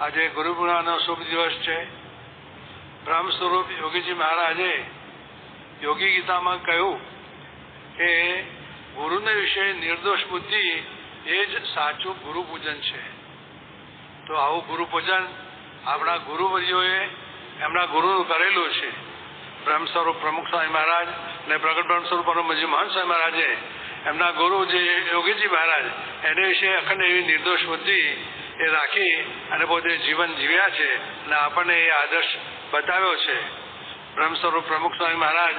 આજે ગુરુપૂર્ણિમાનો શુભ દિવસ છે. બ્રહ્મ સ્વરૂપ યોગીજી મહારાજે યોગી ગીતામાં કહ્યું કે ગુરુને વિશે નિર્દોષ બુદ્ધિ એ જ સાચું ગુરુ પૂજન છે. તો આવું ગુરુ પૂજન આપણા ગુરુવર્યોએ એમના ગુરુનું કરેલું છે. બ્રહ્મ સ્વરૂપ પ્રમુખ સ્વામી મહારાજ અને પ્રગટ બ્રહ્મ સ્વરૂપ પરમજી મહાન સ્વામી મહારાજે એમના ગુરુ જે યોગીજી મહારાજ, એને વિશે અખંડ એવી નિર્દોષ બુદ્ધિ એ રાખી અને પોતે જીવન જીવ્યા છે અને આપણને એ આદર્શ બતાવ્યો છે. બ્રહ્મ સ્વરૂપ પ્રમુખ સ્વામી મહારાજ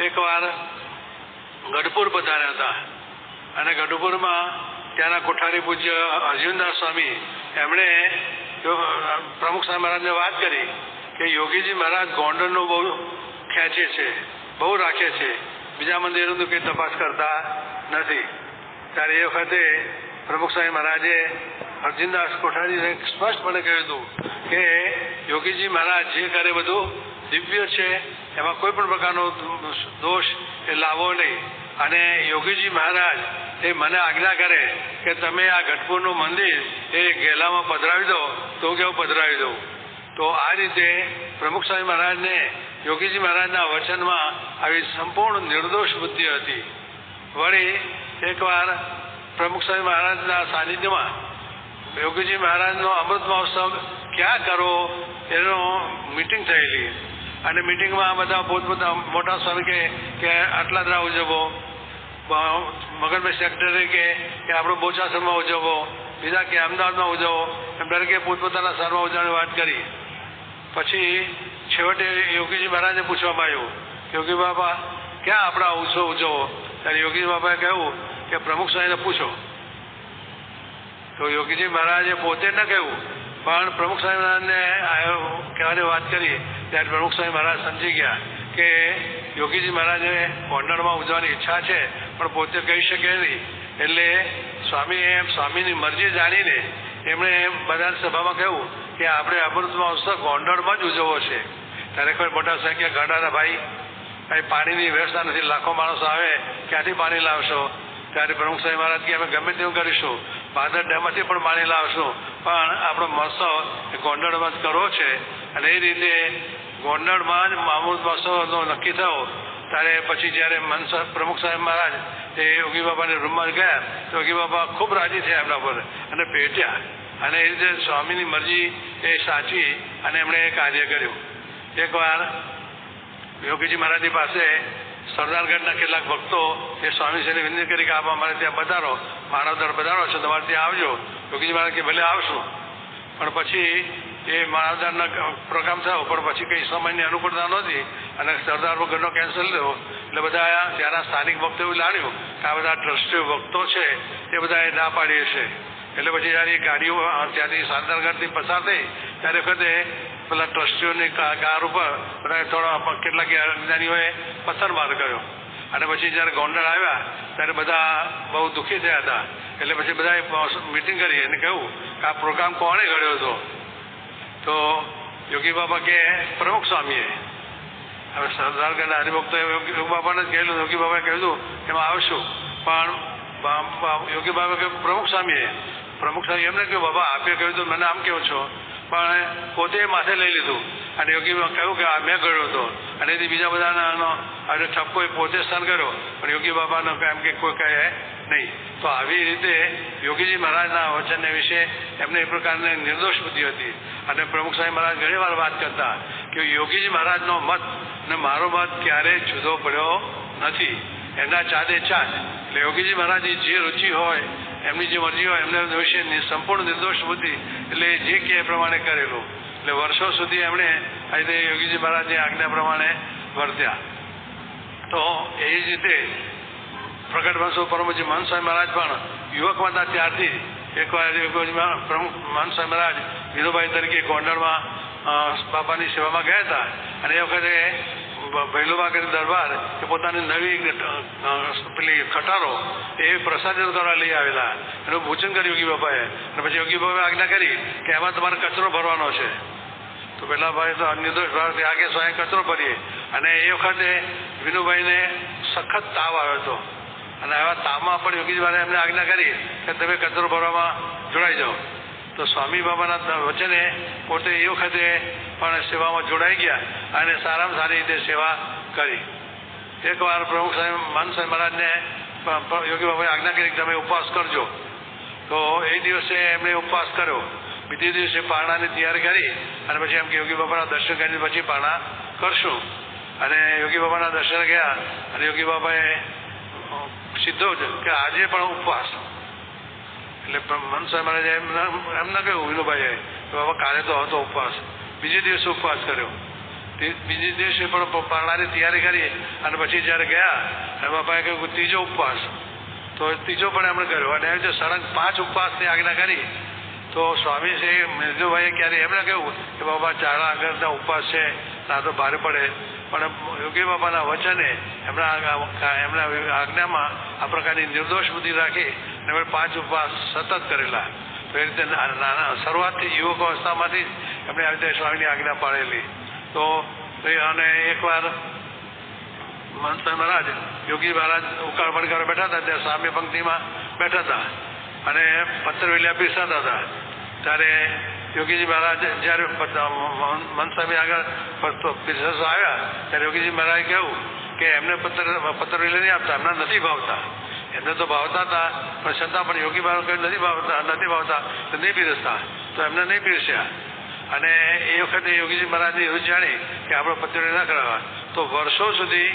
એકવાર ગઢપુર પધાર્યા હતા. અને ગઢપુરમાં ત્યાંના કોઠારી પૂજ્ય અર્જુનદાસ સ્વામી એમણે પ્રમુખ સ્વામી મહારાજને વાત કરી કે યોગીજી મહારાજ ગોંડલનું બહુ ખેંચે છે, બહુ રાખે છે, બીજા મંદિરોનું કંઈ તપાસ કરતા નથી. ત્યારે એ વખતે પ્રમુખ સ્વામી મહારાજે અર્જુનદાસ કોઠારીને સ્પષ્ટપણે કહ્યું હતું કે યોગીજી મહારાજ જે કરે બધું દિવ્ય છે, એમાં કોઈ પણ પ્રકારનો દોષ એ લાવો નહીં. અને યોગીજી મહારાજ એ મને આજ્ઞા કરે કે તમે આ ઘટપુરનું મંદિર એ ગેલામાં પધરાવી દો, તો હું કેવું પધરાવી દઉં? તો આ રીતે પ્રમુખ સ્વામી મહારાજને યોગીજી મહારાજના વચનમાં આવી સંપૂર્ણ નિર્દોષ બુદ્ધિ હતી. વળી એકવાર પ્રમુખ સ્વામી મહારાજના સાનિધ્યમાં યોગીજી મહારાજનો અમૃત મહોત્સવ ક્યાં કરવો એનો મિટિંગ થયેલી. અને મિટિંગમાં બધા પોતપોતા મોટા સ્વામી કે આટલા દરા ઉજવો. મગનભાઈ સેક્રેટરી કે કે આપણો બોચાસરમાં ઉજવો. બીજા કે અમદાવાદમાં ઉજવો. એમ દરેકે પોતપોતાના સરમાં ઉજવવાની વાત કરી. પછી છેવટે યોગીજી મહારાજને પૂછવામાં આવ્યું. યોગી બાબા ક્યાં આપણા ઉત્સવ ઉજવો? ત્યારે યોગીજી બાબાએ કહ્યું કે પ્રમુખ સ્વામીને પૂછો. તો યોગીજી મહારાજે પોતે ન કહ્યું પણ પ્રમુખ સ્વામી મહારાજને કહેવાની વાત કરી ત્યારે પ્રમુખ સ્વામી મહારાજ સમજી ગયા કે યોગીજી મહારાજે ગોંડલમાં ઉજવવાની ઈચ્છા છે, પણ પોતે કહી શકે નહીં. એટલે સ્વામી એમ, સ્વામીની મરજી જાણીને એમણે બધા સભામાં કહ્યું કે આપણે અમૃત મહોત્સવ ગોંડળમાં જ ઉજવવો છે. ત્યારે કોઈ મોટા સંખ્યા ગાડાના ભાઈ, અહીં પાણીની વ્યવસ્થા નથી. લાખો માણસો આવે, ક્યાંથી પાણી લાવશો? ત્યારે પ્રમુખ સાહેબ મહારાજ કે, અમે ગમે તેવું કરીશું. ભાદર ડેમમાંથી પણ પાણી લાવશું પણ આપણો મહોત્સવ ગોંડલમાં જ કરવો છે. અને એ રીતે ગોંડલમાં જ અમૃત મહોત્સવનો નક્કી થયો. ત્યારે પછી જ્યારે મન પ્રમુખ સાહેબ મહારાજ એ યોગી બાબાને રૂમમાં ગયા, તો યોગી બાબા ખૂબ રાજી થયા એમના પર અને ભેટ્યા. અને એ રીતે સ્વામીની મરજી એ સાચી અને એમણે એ કાર્ય કર્યું. એકવાર યોગીજી મહારાજની પાસે સરદારગઢના કેટલાક ભક્તો એ સ્વામીશ્રીને વિનંતી કરી કે આપ અમારે ત્યાં પધારો માણાવદર પધારો છો, તમારે ત્યાં આવજો. યોગીજી મહારાજ કે ભલે આવશું. પણ પછી એ માનવદારના પ્રોગ્રામ થયો, પણ પછી કંઈ સમયની અનુકૂળતા નહોતી અને સરદાર વગરનો કેન્સલ થયો. એટલે બધા ત્યાંના સ્થાનિક ભક્તો એવું લાડ્યું કે આ બધા ટ્રસ્ટીઓ ભક્તો છે, એ બધાએ ના પાડી હશે. એટલે પછી જ્યારે ગાડીઓ, ત્યાંથી સાંતરગઢથી પસાર થઈ, ત્યારે વખતે પેલા ટ્રસ્ટીઓની કાર ઉપર બધા થોડા કેટલાક અજ્ઞાનીઓએ પથ્થરમાર કર્યો. અને પછી જ્યારે ગોંડલ આવ્યા, ત્યારે બધા બહુ દુઃખી થયા હતા. એટલે પછી બધાએ મિટિંગ કરી અને કહ્યું કે આ પ્રોગ્રામ કોણે ઘડ્યો હતો? તો યોગી બાબા કે પ્રમુખ સ્વામીએ. હવે સરદારગઢના હરિભક્તો યોગી બાબાને જ કહેલું, યોગી બાબાએ કહ્યું એમાં આવશું. પણ યોગી બાબા કે પ્રમુખ સ્વામીએ. પ્રમુખ સ્વામી એમને કહ્યું, બાબા, આપે કહ્યું તો મને આમ કેવું છો? પણ પોતે માથે લઈ લીધું. અને યોગી કહ્યું કે આ મેં કર્યો હતો અને એથી બીજા બધાનો અને ઠપકો એ પોતે સહન કર્યો. પણ યોગી બાબાનો એમ કે કોઈ કહે નહીં. તો આવી રીતે યોગીજી મહારાજના વચનને વિશે એમને એ પ્રકારની નિર્દોષ બુદ્ધિ હતી. અને પ્રમુખ સ્વામી મહારાજ ઘણી વાર વાત કરતા કે યોગીજી મહારાજનો મત અને મારો મત ક્યારેય જુદો પડ્યો નથી. એના ચાદે ચાંદ. એટલે યોગીજી મહારાજની જે રુચિ હોય એમની જે મરજી હોય, એમને વિશે સંપૂર્ણ નિર્દોષ બુદ્ધિ, એટલે જે કે એ પ્રમાણે કરેલું. એટલે વર્ષો સુધી એમણે આ રીતે યોગીજી મહારાજની આજ્ઞા પ્રમાણે વર્ત્યા. તો એ જ રીતે પ્રગટ વંશો પરમજી સ્વામી મહારાજ પણ યુવકમાં હતા ત્યારથી એકવાર પ્રમુખ મહન સ્વામી મહારાજ વિનુભાઈ તરીકે ગોંડલમાં બાપાની સેવામાં ગયા હતા. અને એ વખતે ભૈલુબા કરી દરબાર એ પોતાની નવી પેલી ખટારો એ પ્રસાદ દ્વારા લઈ આવેલા. એનું ભોજન કર્યું યોગી બાપાએ. અને પછી યોગી બાબાએ આજ્ઞા કરી કે એમાં તમારે કચરો ભરવાનો છે. તો પેલા ભાઈ તો નિર્દોષ ભાવથી આગે સ્વાય કચરો ભરીએ. અને એ વખતે વિનુભાઈને સખત તાવ આવ્યો હતો. અને આવા તાવમાં પણ યોગીજીભાઈ એમને આજ્ઞા કરી કે તમે કચરો ભરવામાં જોડાઈ જાઓ. તો સ્વામી બાબાના વચને પોતે એ વખતે પણ સેવામાં જોડાઈ ગયા. અને સારામાં સારી રીતે સેવા કરી. એકવાર પ્રમુખ સાહેબ, માન સાહેબ મહારાજને યોગી બાબાએ આજ્ઞા કરી તમે ઉપવાસ કરજો. તો એ દિવસે એમણે ઉપવાસ કર્યો. બીજે દિવસે પારણાની તૈયારી કરી અને પછી એમ કે યોગી બાબાના દર્શન કરીને પછી પારણા કરશું. અને યોગી બાબાના દર્શન ગયા અને યોગી બાબાએ સીધો જ કે આજે પણ ઉપવાસ. એટલે મન સ્વામી મહારાજે એમ એમ ના કહ્યું વિનુભાઈએ કે બાબા કાલે તો હતો ઉપવાસ. બીજે દિવસે ઉપવાસ કર્યો. બીજે દિવસે પણ પારણાની તૈયારી કરી અને પછી જ્યારે ગયા એમાં બાપાએ કહ્યું ત્રીજો ઉપવાસ. તો ત્રીજો પણ એમણે કર્યો. અને રીતે સળંગ પાંચ ઉપવાસની આજ્ઞા કરી, તો સ્વામી શ્રી મિર્જુભાઈએ ક્યારે એમને કહ્યું કે બાબા ચારા આગળના ઉપવાસ છે, ના તો ભારે પડે. પણ યોગી બાબાના વચને એમના એમના આજ્ઞામાં આ પ્રકારની નિર્દોષ બુદ્ધિ રાખી અને એમણે પાંચ ઉપવાસ સતત કરેલા. તો એ રીતે નાના શરૂઆતથી યુવક અવસ્થામાંથી એમણે આવી રીતે સ્વામીની આજ્ઞા પાડેલી તો અને એકવાર મહારાજ, યોગી મહારાજ ઉકાળ પડકાર બેઠા હતા, ત્યાં સામે પંક્તિમાં બેઠા હતા અને પત્રવેલિયા પીસાતા હતા. ત્યારે યોગીજી મહારાજ જ્યારે મનસામી આગળ પ- પીરસવા આવ્યા, ત્યારે યોગીજી મહારાજે કહ્યું કે એમને પત્ર પત્રવેલી નહીં આપતા, એમના નથી ભાવતા. એમને તો ભાવતા હતા, પણ છતાં પણ યોગી મહારાજ કહ્યું, નથી ભાવતા નથી ભાવતા, તો નહીં પીરસતા. તો એમને નહીં પીરસ્યા. અને એ વખતે યોગીજી મહારાજની એવું જાણી કે આપણે પત્તર ન કરાવવા. તો વર્ષો સુધી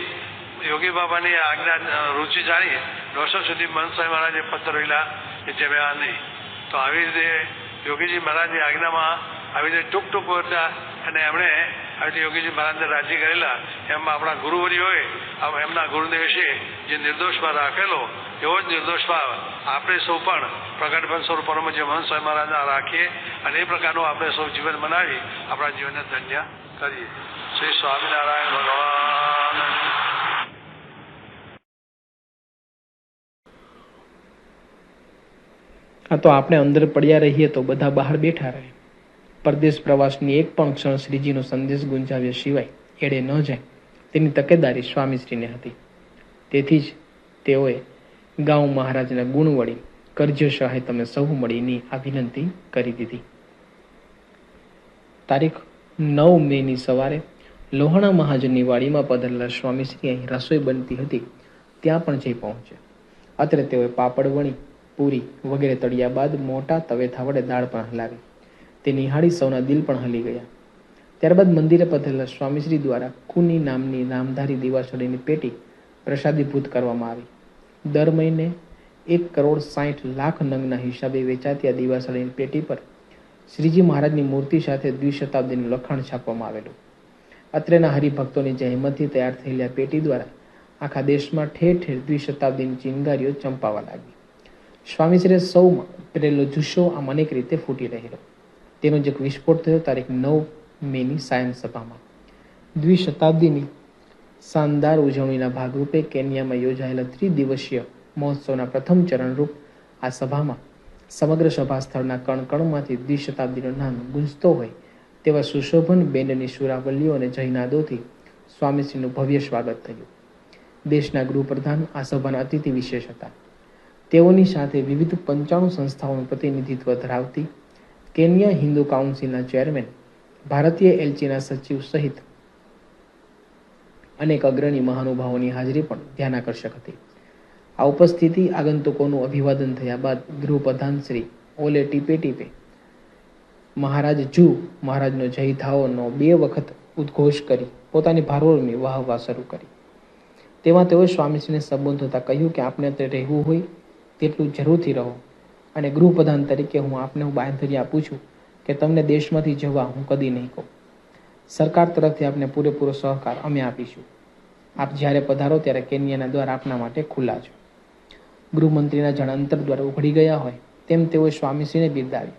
યોગી બાબાની આજ્ઞા રુચિ જાણી વર્ષો સુધી મન સ્વામી મહારાજે પત્તર વેલા એ જમ્યા નહીં. તો આવી રીતે યોગીજી મહારાજની આજ્ઞામાં આવી રીતે ટૂંક ટૂંક હતા અને એમણે આવી રીતે યોગીજી મહારાજને રાજી કરેલા. એમ આપણા ગુરુવરી હોય એમના ગુરુદેવ વિશે જે નિર્દોષમાં રાખેલો, એવો જ નિર્દોષ ભાવ આપણે સૌ પણ પ્રગટભન સ્વરૂપ જે મહંત સ્વામી મહારાજના રાખીએ અને એ પ્રકારનું આપણે સૌ જીવન બનાવી આપણા જીવનને ધન્ય કરીએ. શ્રી સ્વામિનારાયણ ભગવાન. આ તો આપણે અંદર પડ્યા રહીએ તો બધા બહાર બેઠા રહે. પરદેશ પ્રવાસની એક પણ ક્ષણ શ્રીજીનો સંદેશ ગુંજાવ્યા સિવાય એડે ન જાય. તેની તકેદારી સ્વામીશ્રીને હતી. તેથી જ તેઓએ ગાઉ મહારાજના ગુણ વળી કરજો શાહે તમે સૌ મળીની આ વિનંતી કરી દીધી. તારીખ નવ મેની સવારે લોહાણા મહાજનની વાડીમાં પધરેલા સ્વામીશ્રી અહીં રસોઈ બનતી હતી, ત્યાં પણ જઈ પહોંચ્યા. અત્રે તેઓએ પાપડ વણી, પૂરી વગેરે તળિયા બાદ મોટા તવેથા વડે દાળ પણ હલાવી. તે નિહાળી સૌના દિલ પણ હલી ગયા. ત્યારબાદ મંદિરે પધરેલા સ્વામીશ્રી દ્વારા કુની નામની નામધારી દીવાસળીની પેટી પ્રસાદીભૂત કરવામાં આવી. દર મહિને એક કરોડ સાહીઠ લાખ નંગના હિસાબે વેચાતી આ દિવાસળીની પેટી પર શ્રીજી મહારાજની મૂર્તિ સાથે દ્વિશતાબ્દીનું લખાણ છાપવામાં આવેલું. અત્રેના હરિભક્તોની જહેમતથી તૈયાર થયેલી આ પેટી દ્વારા આખા દેશમાં ઠેર ઠેર દ્વિશતાબ્દીની ચિનગારીઓ ચંપાવા લાગી. સ્વામીશ્રીએ સૌમાં પ્રેલો જુસ્સો આમ અનેક રીતે ફૂટી રહેલો. તેનો જે વિસ્ફોટ થયો તારીખ નવ મેની સાયન સભામાં. દ્વિશતાબ્દીની શાનદાર ઉજવણીના ભાગરૂપે કેન્યામાં યોજાયેલા ત્રિદિવસીય મહોત્સવના પ્રથમ ચરણરૂપ આ સભામાં સમગ્ર સભા સ્થળના કણકણમાંથી દ્વિશતાબ્દીનું નામ ગુંજતો હોય તેવા સુશોભન બેન્ડની સુરાવલીઓ અને જયનાદોથી સ્વામીશ્રીનું ભવ્ય સ્વાગત થયું. દેશના ગૃહપ્રધાન આ સભાના અતિથિ વિશેષ હતા. તેઓની સાથે વિવિધ પંચાણું સંસ્થાઓનું પ્રતિનિધિત્વ ધરાવતી કેન્યા હિન્દુ કાઉન્સિલના ચેરમેન, ભારતીય એલચીના સચિવ સહિત અનેક અગ્રણી મહાનુભાવોની હાજરી પણ ધ્યાનાકર્ષક હતી. આ ઉપસ્થિતિ આગંતુકોનું અભિવાદન થયા બાદ ગૃહપ્રધાન શ્રી ઓલે ટીપે ટીપે મહારાજ જુ મહારાજનો જય થાઓનો બે વખત ઉદ્ઘોષ કરી, પોતાની ભારોળની વાહવા શરૂ કરી. તેમાં તેઓએ સ્વામીશ્રીને સંબોધતા કહ્યું કે આપણે તે રહેવું હોય તેટલું જરૂરથી રહો અને ગૃહપ્રધાન તરીકે હું આપને હું બાંધરી આપું છું કે તમને દેશમાંથી જવા હું કદી નહીં કહું. સરકાર તરફથી આપને પૂરેપૂરો સહકાર અમે આપીશું. આપ જ્યારે પધારો ત્યારે કેન્યાના દ્વાર આપના માટે ખુલ્લા છે. ગૃહમંત્રીના જણાંતર દ્વારા ઉઘડી ગયા હોય તેમ તેઓએ સ્વામીશ્રીને બિરદાવી.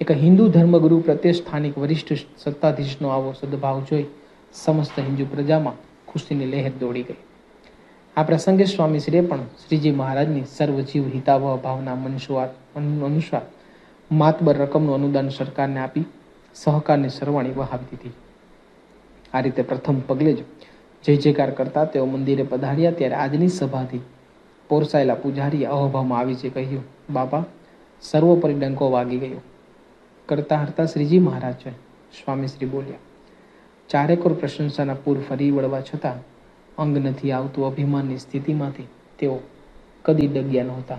એક હિન્દુ ધર્મગુરુ પ્રત્યે સ્થાનિક વરિષ્ઠ સત્તાધીશનો આવો સદભાવ જોઈ સમસ્ત હિન્દુ પ્રજામાં ખુશીની લહેર દોડી ગઈ. આ પ્રસંગે સ્વામીશ્રીએ પણ શ્રીજી મહારાજની સર્વજીવ હિતાવહ ભાવના મનસુઆર અનુસાર માતબર રકમનું અનુદાન સરકારને આપી સહકારની સરવાણી વહાવી દીધી. આ રીતે પ્રથમ પગલે જ જય જયકાર કરતા તેઓ મંદિરે પધાર્યા ત્યારે આજની સભાથી પોરસાયેલા પૂજારીએ અહોભાવમાં આવી છે કહ્યું, બાપા, સર્વોપરી ડંકો વાગી ગયો. કરતા હરતા શ્રીજી મહારાજ છે. સ્વામી બોલ્યા, ચારેકોર પ્રશંસાના પૂર ફરી વળવા છતાં અંગ નથી આવતું અભિમાનની સ્થિતિમાંથી. તેઓ કદી ડગ્યા નહોતા.